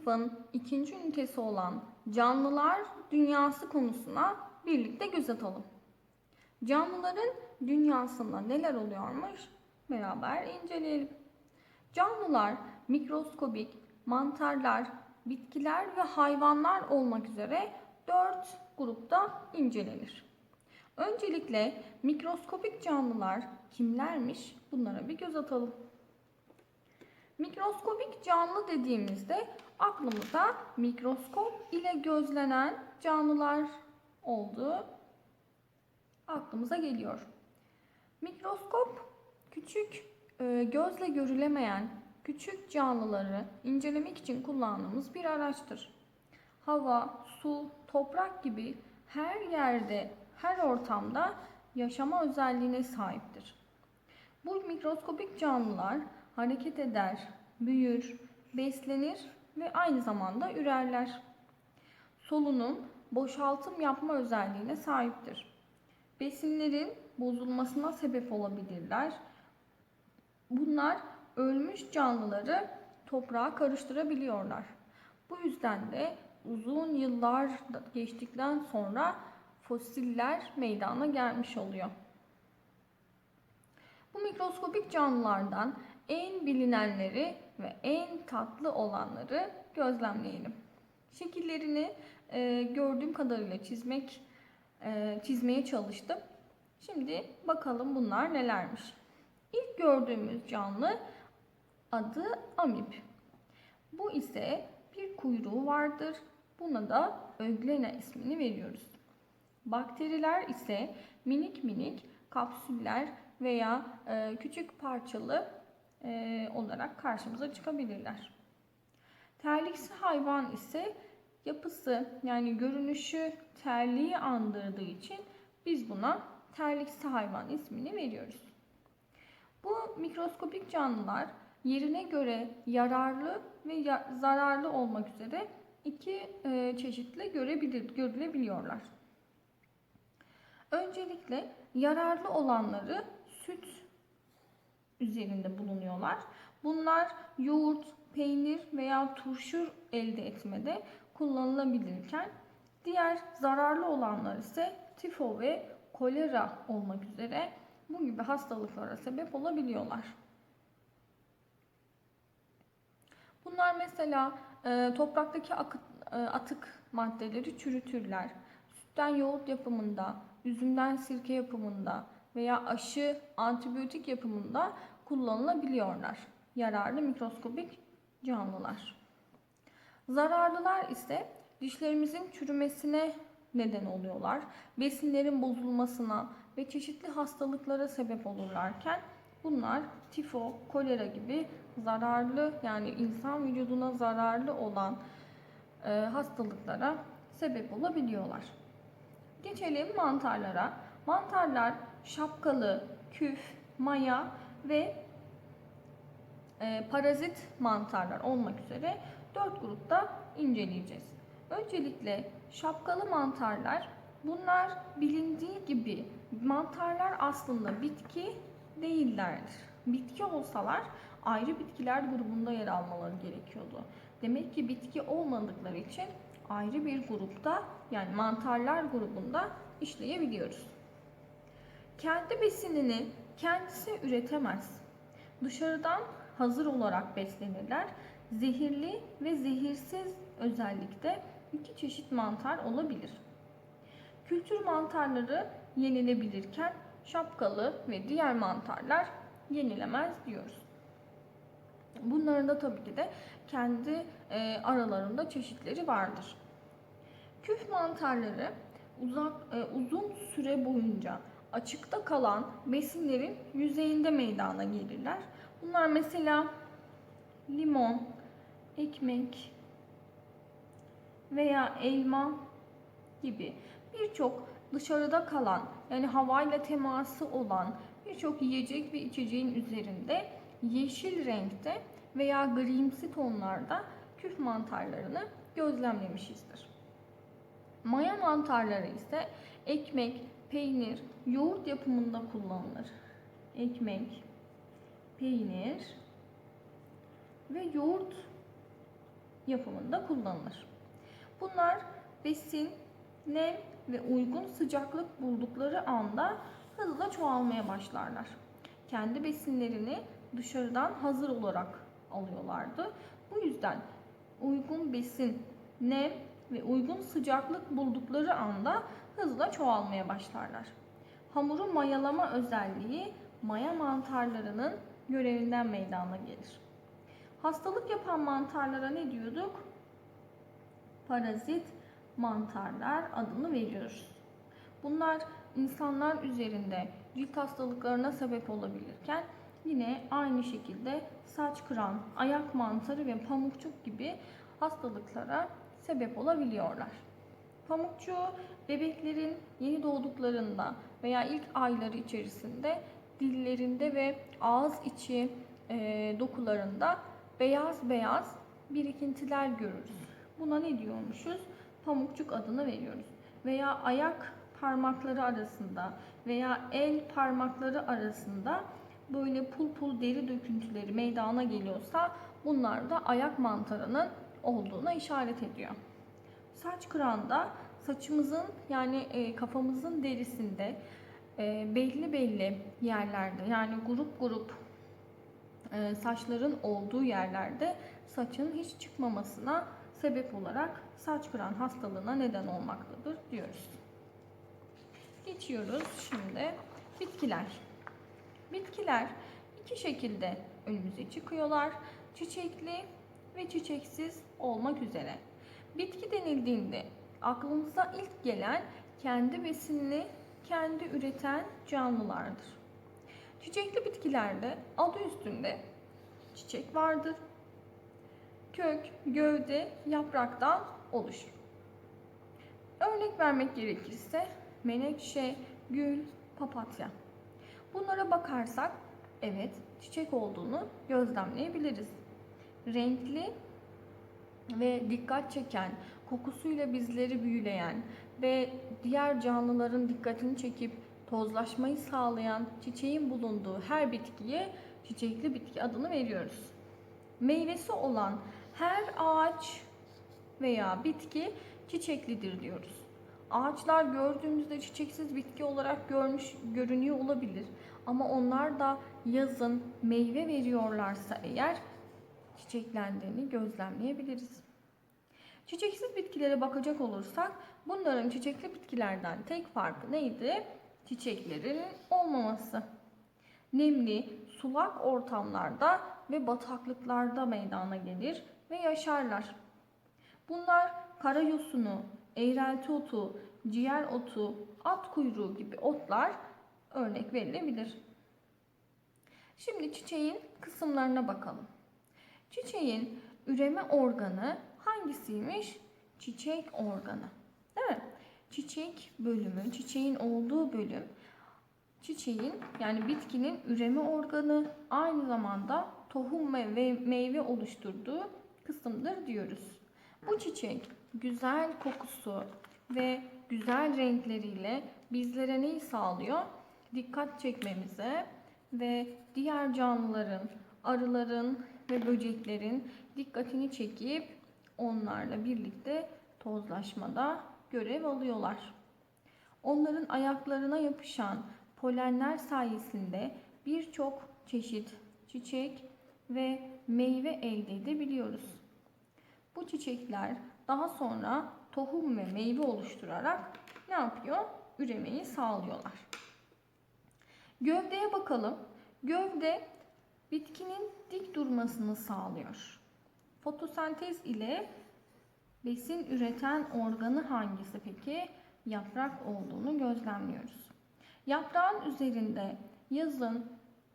sınıfın ikinci ünitesi olan canlılar dünyası konusuna birlikte göz atalım. Canlıların dünyasında neler oluyormuş beraber inceleyelim. Canlılar mikroskobik, mantarlar, bitkiler ve hayvanlar olmak üzere dört grupta incelenir. Öncelikle mikroskobik canlılar kimlermiş? Bunlara bir göz atalım. Mikroskobik canlı dediğimizde aklımıza mikroskop ile gözlenen canlılar olduğu aklımıza geliyor. Mikroskop küçük e, gözle görülemeyen küçük canlıları incelemek için kullandığımız bir araçtır. Hava, su, toprak gibi her yerde, her ortamda yaşama özelliğine sahiptir. Bu mikroskobik canlılar hareket eder, büyür, beslenir ve aynı zamanda ürerler. Solunum, boşaltım yapma özelliğine sahiptir. Besinlerin bozulmasına sebep olabilirler. Bunlar ölmüş canlıları toprağa karıştırabiliyorlar. Bu yüzden de uzun yıllar geçtikten sonra fosiller meydana gelmiş oluyor. Bu mikroskobik canlılardan en bilinenleri ve en tatlı olanları gözlemleyelim. Şekillerini e, gördüğüm kadarıyla çizmek e, çizmeye çalıştım. Şimdi bakalım bunlar nelermiş. İlk gördüğümüz canlı adı amip. Bu ise bir kuyruğu vardır. Buna da öglena ismini veriyoruz. Bakteriler ise minik minik kapsüller veya e, küçük parçalı e, olarak karşımıza çıkabilirler. Terliksi hayvan ise yapısı yani görünüşü terliği andırdığı için biz buna terliksi hayvan ismini veriyoruz. Bu mikroskopik canlılar yerine göre yararlı ve zararlı olmak üzere iki e, çeşitle görebilir, görülebiliyorlar. Öncelikle yararlı olanları süt üzerinde bulunuyorlar. Bunlar yoğurt, peynir veya turşu elde etmede kullanılabilirken diğer zararlı olanlar ise tifo ve kolera olmak üzere bu gibi hastalıklara sebep olabiliyorlar. Bunlar mesela e, topraktaki akıt, e, atık maddeleri çürütürler. Sütten yoğurt yapımında, üzümden sirke yapımında veya aşı antibiyotik yapımında kullanılabiliyorlar. Yararlı mikroskobik canlılar. Zararlılar ise dişlerimizin çürümesine neden oluyorlar. Besinlerin bozulmasına ve çeşitli hastalıklara sebep olurlarken bunlar tifo, kolera gibi zararlı yani insan vücuduna zararlı olan e, hastalıklara sebep olabiliyorlar. Geçelim mantarlara. Mantarlar şapkalı, küf, maya ve e, parazit mantarlar olmak üzere dört grupta inceleyeceğiz. Öncelikle şapkalı mantarlar bunlar bilindiği gibi mantarlar aslında bitki değillerdir. Bitki olsalar ayrı bitkiler grubunda yer almaları gerekiyordu. Demek ki bitki olmadıkları için ayrı bir grupta yani mantarlar grubunda işleyebiliyoruz. Kendi besinini kendisi üretemez. Dışarıdan hazır olarak beslenirler. Zehirli ve zehirsiz özellikle iki çeşit mantar olabilir. Kültür mantarları yenilebilirken şapkalı ve diğer mantarlar yenilemez diyoruz. Bunların da tabii ki de kendi e, aralarında çeşitleri vardır. Küf mantarları uzak e, uzun süre boyunca açıkta kalan besinlerin yüzeyinde meydana gelirler. Bunlar mesela limon, ekmek veya elma gibi birçok dışarıda kalan yani havayla teması olan birçok yiyecek ve içeceğin üzerinde yeşil renkte veya grimsi tonlarda küf mantarlarını gözlemlemişizdir. Maya mantarları ise ekmek, peynir, yoğurt yapımında kullanılır. Ekmek, peynir ve yoğurt yapımında kullanılır. Bunlar besin, nem ve uygun sıcaklık buldukları anda hızla çoğalmaya başlarlar. Kendi besinlerini dışarıdan hazır olarak alıyorlardı. Bu yüzden uygun besin, nem ve uygun sıcaklık buldukları anda hızla çoğalmaya başlarlar. Hamuru mayalama özelliği maya mantarlarının görevinden meydana gelir. Hastalık yapan mantarlara ne diyorduk? Parazit mantarlar adını veriyoruz. Bunlar insanlar üzerinde cilt hastalıklarına sebep olabilirken yine aynı şekilde saç kıran, ayak mantarı ve pamukçuk gibi hastalıklara sebep olabiliyorlar. Pamukçuğu bebeklerin yeni doğduklarında veya ilk ayları içerisinde dillerinde ve ağız içi e, dokularında beyaz beyaz birikintiler görürüz. Buna ne diyormuşuz? Pamukçuk adını veriyoruz. Veya ayak parmakları arasında veya el parmakları arasında böyle pul pul deri döküntüleri meydana geliyorsa bunlar da ayak mantarının olduğuna işaret ediyor. Saç kıranda saçımızın yani e, kafamızın derisinde e, belli belli yerlerde yani grup grup e, saçların olduğu yerlerde saçın hiç çıkmamasına sebep olarak saç kıran hastalığına neden olmaktadır diyoruz. Geçiyoruz şimdi bitkiler. Bitkiler iki şekilde önümüze çıkıyorlar. Çiçekli ve çiçeksiz olmak üzere. Bitki denildiğinde aklımıza ilk gelen kendi besinini kendi üreten canlılardır. Çiçekli bitkilerde adı üstünde çiçek vardır. Kök, gövde, yapraktan oluşur. Örnek vermek gerekirse menekşe, gül, papatya. Bunlara bakarsak evet çiçek olduğunu gözlemleyebiliriz. Renkli ve dikkat çeken, kokusuyla bizleri büyüleyen ve diğer canlıların dikkatini çekip tozlaşmayı sağlayan çiçeğin bulunduğu her bitkiye çiçekli bitki adını veriyoruz. Meyvesi olan her ağaç veya bitki çiçeklidir diyoruz. Ağaçlar gördüğümüzde çiçeksiz bitki olarak görmüş görünüyor olabilir ama onlar da yazın meyve veriyorlarsa eğer çiçeklendiğini gözlemleyebiliriz. Çiçeksiz bitkilere bakacak olursak bunların çiçekli bitkilerden tek farkı neydi? Çiçeklerin olmaması. Nemli, sulak ortamlarda ve bataklıklarda meydana gelir ve yaşarlar. Bunlar kara yosunu, eğrelti otu, ciğer otu, at kuyruğu gibi otlar örnek verilebilir. Şimdi çiçeğin kısımlarına bakalım. Çiçeğin üreme organı hangisiymiş? Çiçek organı. Değil mi? Çiçek bölümü, çiçeğin olduğu bölüm çiçeğin yani bitkinin üreme organı aynı zamanda tohum ve meyve oluşturduğu kısımdır diyoruz. Bu çiçek güzel kokusu ve güzel renkleriyle bizlere neyi sağlıyor? Dikkat çekmemize ve diğer canlıların, arıların ve böceklerin dikkatini çekip onlarla birlikte tozlaşmada görev alıyorlar. Onların ayaklarına yapışan polenler sayesinde birçok çeşit çiçek ve meyve elde edebiliyoruz. Bu çiçekler daha sonra tohum ve meyve oluşturarak ne yapıyor? Üremeyi sağlıyorlar. Gövdeye bakalım. Gövde bitkinin dik durmasını sağlıyor. Fotosentez ile besin üreten organı hangisi peki? Yaprak olduğunu gözlemliyoruz. Yaprağın üzerinde yazın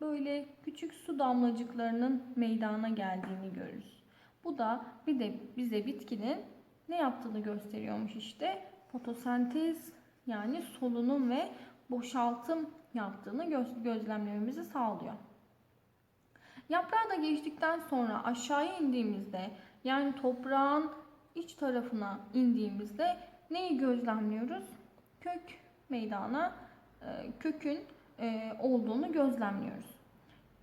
böyle küçük su damlacıklarının meydana geldiğini görürüz. Bu da bir de bize bitkinin ne yaptığını gösteriyormuş işte. Fotosentez yani solunum ve boşaltım yaptığını göz gözlemlememizi sağlıyor. Yaprağı da geçtikten sonra aşağıya indiğimizde yani toprağın iç tarafına indiğimizde neyi gözlemliyoruz? Kök meydana e, kökün e, olduğunu gözlemliyoruz.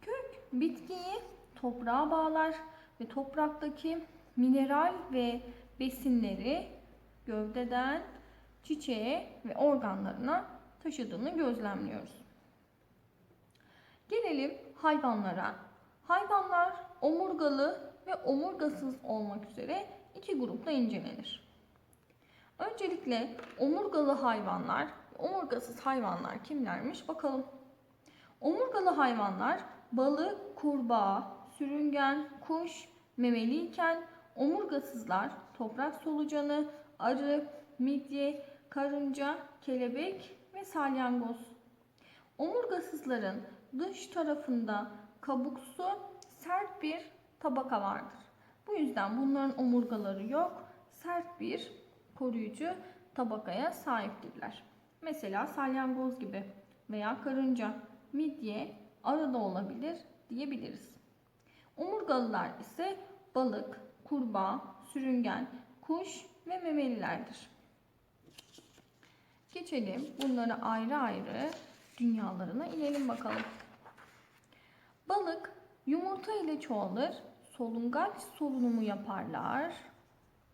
Kök bitkiyi toprağa bağlar ve topraktaki mineral ve besinleri gövdeden çiçeğe ve organlarına taşıdığını gözlemliyoruz. Gelelim hayvanlara. Hayvanlar omurgalı ve omurgasız olmak üzere iki grupta incelenir. Öncelikle omurgalı hayvanlar, omurgasız hayvanlar kimlermiş bakalım. Omurgalı hayvanlar balık, kurbağa, sürüngen, kuş, memeliyken omurgasızlar toprak solucanı, arı, midye, karınca, kelebek ve salyangoz. Omurgasızların dış tarafında kabuksu sert bir tabaka vardır. Bu yüzden bunların omurgaları yok, sert bir koruyucu tabakaya sahiptirler. Mesela salyangoz gibi veya karınca, midye, arı da olabilir diyebiliriz. Omurgalılar ise balık, kurbağa, sürüngen, kuş ve memelilerdir. Geçelim bunları ayrı ayrı dünyalarına inelim bakalım. Balık yumurta ile çoğalır, solungaç solunumu yaparlar.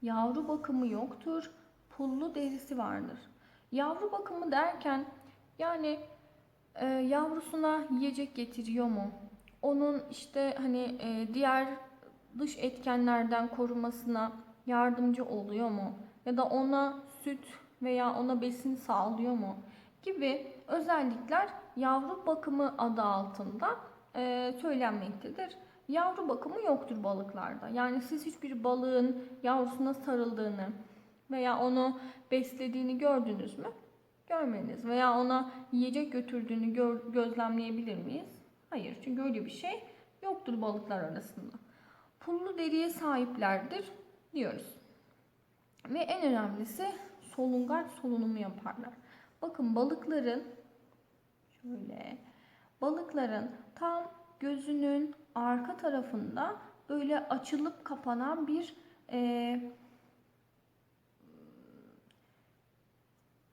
Yavru bakımı yoktur, pullu derisi vardır. Yavru bakımı derken yani e, yavrusuna yiyecek getiriyor mu? Onun işte hani e, diğer dış etkenlerden korumasına yardımcı oluyor mu? Ya da ona süt veya ona besin sağlıyor mu? Gibi özellikler yavru bakımı adı altında e, söylenmektedir. Yavru bakımı yoktur balıklarda. Yani siz hiçbir balığın yavrusuna sarıldığını veya onu beslediğini gördünüz mü? Görmediniz. Veya ona yiyecek götürdüğünü gör, gözlemleyebilir miyiz? Hayır. Çünkü öyle bir şey yoktur balıklar arasında. Pullu deriye sahiplerdir diyoruz. Ve en önemlisi solungaç solunumu yaparlar. Bakın balıkların şöyle balıkların tam gözünün arka tarafında böyle açılıp kapanan bir e,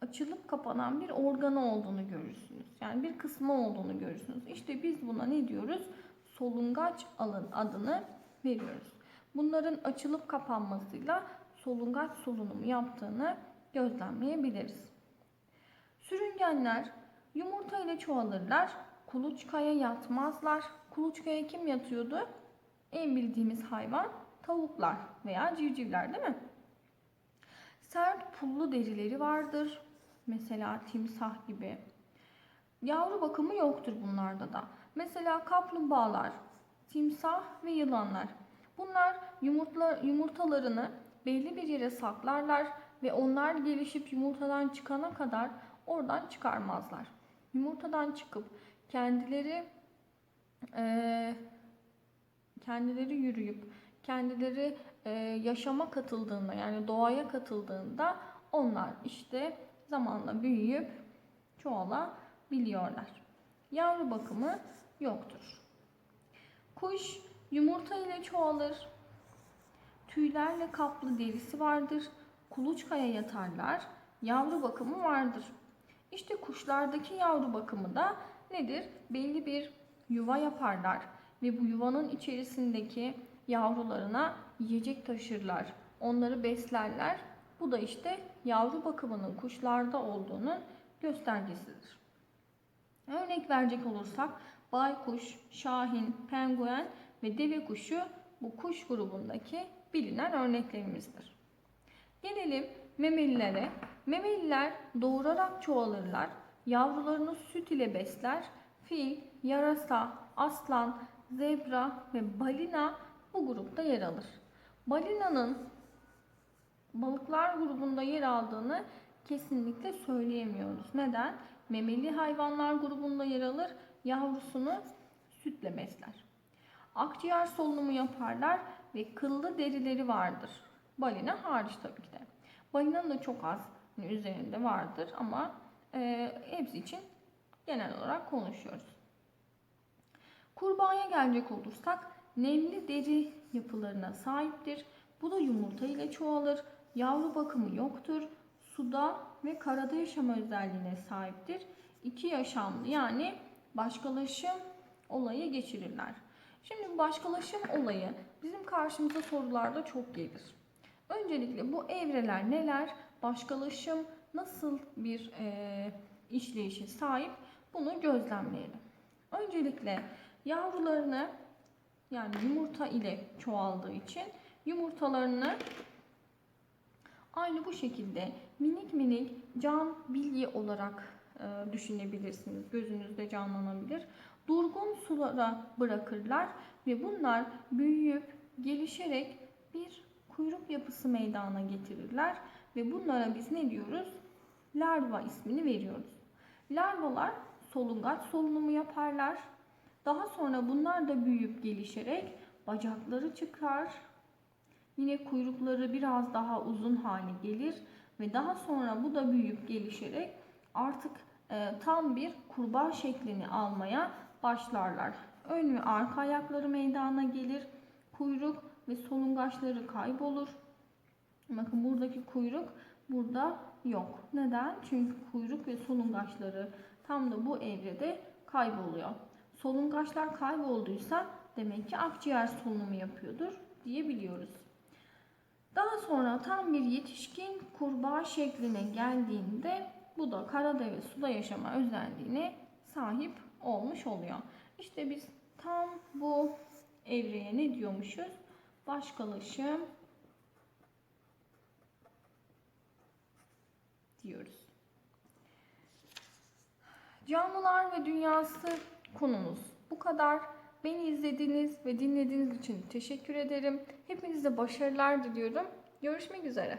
açılıp kapanan bir organı olduğunu görürsünüz. Yani bir kısmı olduğunu görürsünüz. İşte biz buna ne diyoruz? Solungaç alın adını veriyoruz. Bunların açılıp kapanmasıyla solungaç solunumu yaptığını gözlemleyebiliriz. Sürüngenler yumurta ile çoğalırlar. Kuluçkaya yatmazlar. Kuluçkaya kim yatıyordu? En bildiğimiz hayvan tavuklar veya civcivler değil mi? Sert pullu derileri vardır. Mesela timsah gibi. Yavru bakımı yoktur bunlarda da. Mesela kaplumbağalar, timsah ve yılanlar. Bunlar yumurtla, yumurtalarını belli bir yere saklarlar ve onlar gelişip yumurtadan çıkana kadar oradan çıkarmazlar. Yumurtadan çıkıp kendileri e, kendileri yürüyüp kendileri e, yaşama katıldığında yani doğaya katıldığında onlar işte zamanla büyüyüp çoğalabiliyorlar. Yavru bakımı yoktur. Kuş yumurta ile çoğalır. Tüylerle kaplı derisi vardır. Kuluçkaya yatarlar. Yavru bakımı vardır. İşte kuşlardaki yavru bakımı da nedir? Belli bir yuva yaparlar ve bu yuvanın içerisindeki yavrularına yiyecek taşırlar. Onları beslerler. Bu da işte yavru bakımının kuşlarda olduğunun göstergesidir. Örnek verecek olursak baykuş, şahin, penguen ve deve kuşu bu kuş grubundaki bilinen örneklerimizdir. Gelelim memelilere. Memeliler doğurarak çoğalırlar. Yavrularını süt ile besler. Fil, yarasa, aslan, zebra ve balina bu grupta yer alır. Balinanın balıklar grubunda yer aldığını kesinlikle söyleyemiyoruz. Neden? Memeli hayvanlar grubunda yer alır, yavrusunu sütle besler. Akciğer solunumu yaparlar ve kıllı derileri vardır. Balina hariç tabii ki de. Balinanın da çok az üzerinde vardır ama e, hepsi için genel olarak konuşuyoruz. Kurbağaya gelecek olursak nemli deri yapılarına sahiptir. Bu da yumurta ile çoğalır. Yavru bakımı yoktur. Suda ve karada yaşama özelliğine sahiptir. İki yaşamlı yani başkalaşım olayı geçirirler. Şimdi başkalaşım olayı bizim karşımıza sorularda çok gelir. Öncelikle bu evreler neler? Başkalaşım nasıl bir e, işleyişe sahip? Bunu gözlemleyelim. Öncelikle yavrularını yani yumurta ile çoğaldığı için yumurtalarını aynı bu şekilde minik minik can bilye olarak e, düşünebilirsiniz. Gözünüzde canlanabilir. Durgun sulara bırakırlar ve bunlar büyüyüp gelişerek bir kuyruk yapısı meydana getirirler ve bunlara biz ne diyoruz? Larva ismini veriyoruz. Larvalar solungaç solunumu yaparlar. Daha sonra bunlar da büyüyüp gelişerek bacakları çıkar. Yine kuyrukları biraz daha uzun hale gelir ve daha sonra bu da büyüyüp gelişerek artık e, tam bir kurbağa şeklini almaya başlarlar. Ön ve arka ayakları meydana gelir. Kuyruk ve solungaçları kaybolur. Bakın buradaki kuyruk burada yok. Neden? Çünkü kuyruk ve solungaçları tam da bu evrede kayboluyor. Solungaçlar kaybolduysa demek ki akciğer solunumu yapıyordur diyebiliyoruz. Daha sonra tam bir yetişkin kurbağa şekline geldiğinde bu da karada ve suda yaşama özelliğine sahip olmuş oluyor. İşte biz tam bu evreye ne diyormuşuz? Başkalaşım diyoruz. Canlılar ve dünyası konumuz bu kadar. Beni izlediğiniz ve dinlediğiniz için teşekkür ederim. Hepinize başarılar diliyorum. Görüşmek üzere.